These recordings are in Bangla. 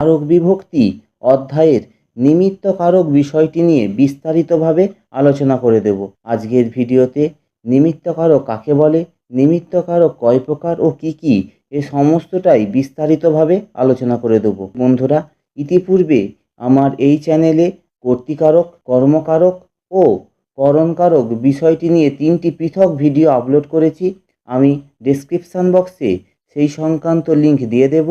কারক বিভক্তি অধ্যায়ের নিমিত্ত কারক বিষয়টি নিয়ে বিস্তারিতভাবে আলোচনা করে দেব। আজকের ভিডিওতে নিমিত্ত কারক কাকে বলে, নিমিত্ত কারক কয় প্রকার ও কি কি, এ সমস্তটাই বিস্তারিতভাবে আলোচনা করে দেব। বন্ধুরা, ইতিপূর্বে আমার এই চ্যানেলে কর্তিকারক, কর্মকারক ও করণকারক বিষয়টি নিয়ে তিনটি পৃথক ভিডিও আপলোড করেছি। আমি ডেসক্রিপশান বক্সে সেই সংক্রান্ত লিংক দিয়ে দেব।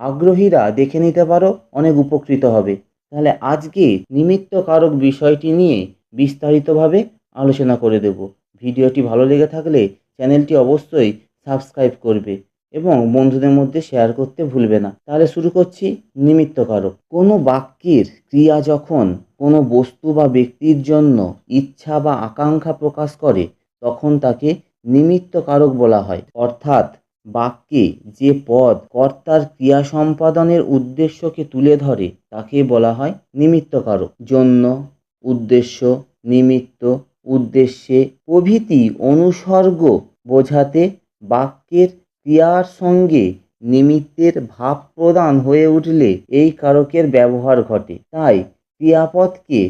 আগ্রহীরা দেখে নিতে পারো অনেক উপকৃত হবে। তাহলে আজকে নিমিত্ত কারক বিষয়টি নিয়ে বিস্তারিতভাবে আলোচনা করে দেব। ভিডিওটি ভালো লেগে থাকলে চ্যানেলটি অবশ্যই সাবস্ক্রাইব করবে এবং বন্ধুদের মধ্যে শেয়ার করতে ভুলবে না। তাহলে শুরু করছি নিমিত্ত কারক। কোনো বাক্যের ক্রিয়া যখন কোনো বস্তু বা ব্যক্তির জন্য ইচ্ছা বা আকাঙ্ক্ষা প্রকাশ করে, তখন তাকে নিমিত্ত কারক বলা হয়। অর্থাৎ বাক্যে যে পদ কর্তার ক্রিয়া সম্পাদনের উদ্দেশ্যকে তুলে ধরে তাকে বলা হয় নিমিত্তকারক। জন্য, উদ্দেশ্য, নিমিত্ত, উদ্দেশ্যে প্রভৃতি অনুসর্গ বোঝাতে বাক্যের ক্রিয়ার সঙ্গে নিমিত্তের ভাব প্রদান হয়ে উঠলে এই কারকের ব্যবহার ঘটে। তাই ক্রিয়াপদকে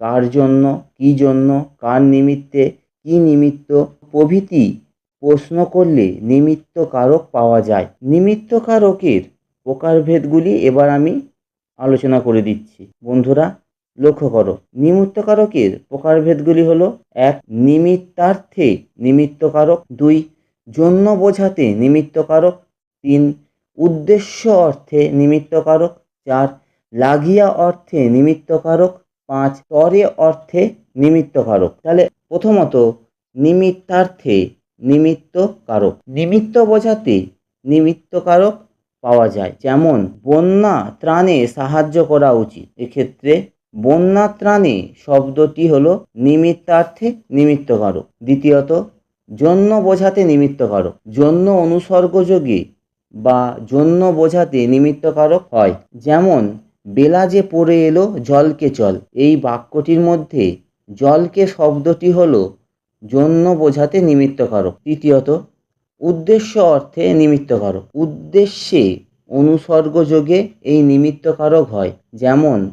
কার জন্য, কী জন্য, কার নিমিত্তে, কী নিমিত্ত প্রভৃতি প্রশ্ন করলে নিমিত্ত কারক পাওয়া যায়। নিমিত্ত কারকের প্রকারভেদগুলি এবার আমি আলোচনা করে দিচ্ছি। বন্ধুরা, লক্ষ্য করো নিমিত্ত কারকের প্রকারভেদগুলি হলো এক, নিমিত্তার্থে নিমিত্ত কারক দুই, জন্য বোঝাতে নিমিত্ত কারক তিন, উদ্দেশ্য অর্থে নিমিত্ত কারক চার, লাগিয়া অর্থে নিমিত্ত কারক পাঁচ, তরে অর্থে নিমিত্ত কারক তাহলে প্রথমত নিমিত্তার্থে নিমিত্ত কারক নিমিত্ত বোঝাতে নিমিত্ত কারক পাওয়া যায়। যেমন, বন্যা ত্রাণে সাহায্য করা উচিত। এক্ষেত্রে বন্যা ত্রাণে শব্দটি হল নিমিত্তার্থে নিমিত্ত কারক দ্বিতীয়ত, জন্য বোঝাতে নিমিত্ত কারক জন্য অনুসর্গযোগে বা জন্য বোঝাতে নিমিত্ত কারক হয়। যেমন, বেলা যে পড়ে এলো, জলকে চল। এই বাক্যটির মধ্যে জলকে শব্দটি হলো জন্য বোঝাতে নিমিত্ত কারক তৃতীয়ত, উদ্দেশ্য অর্থে নিমিত্ত কারক উদ্দেশ্যে অনুসর্গযোগে এই নিমিত্ত কারক হয়। যেমন,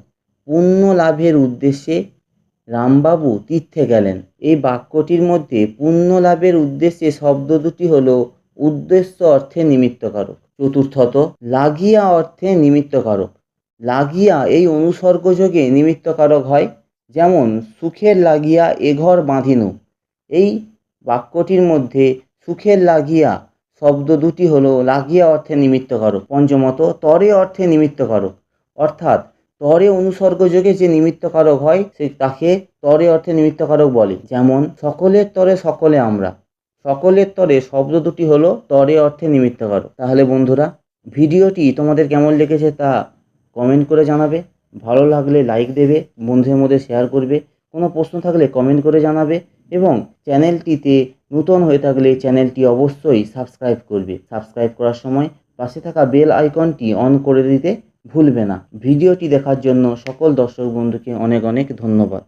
পুণ্য লাভের উদ্দেশ্যে রামবাবু তীর্থে গেলেন। এই বাক্যটির মধ্যে পুণ্য লাভের উদ্দেশ্যে শব্দ দুটি হল উদ্দেশ্য অর্থে নিমিত্ত কারক। চতুর্থত, লাগিয়া অর্থে নিমিত্ত কারক। লাগিয়া এই অনুসর্গযোগে নিমিত্ত কারক হয়। যেমন, সুখের লাগিয়া এঘর ঘর বাঁধিনু। এই বাক্যটির মধ্যে সুখের লাগিয়া শব্দ দুটি হলো লাগিয়া অর্থে নিমিত্ত কারক পঞ্চমত, তরে অর্থে নিমিত্ত কারক অর্থাৎ তরে অনুসর্গযোগে যে নিমিত্ত কারক হয়, সে তাকে তরে অর্থে নিমিত্ত কারক বলে। যেমন, সকলের তরে সকলে আমরা। সকলের তরে শব্দ দুটি হলো তরে অর্থে নিমিত্ত কারক তাহলে বন্ধুরা, ভিডিওটি তোমাদের কেমন লেগেছে তা কমেন্ট করে জানাবে। ভালো লাগলে লাইক দেবে, বন্ধুদের মধ্যে শেয়ার করবে। কোনো প্রশ্ন থাকলে কমেন্ট করে জানাবে। এবং চ্যানেলটিতে নতুন হয়ে থাকলে চ্যানেলটি অবশ্যই সাবস্ক্রাইব করবে। সাবস্ক্রাইব করার সময় পাশে থাকা বেল আইকনটি অন করে দিতে ভুলবে না। ভিডিওটি দেখার জন্য সকল দর্শক বন্ধুকে অনেক অনেক ধন্যবাদ।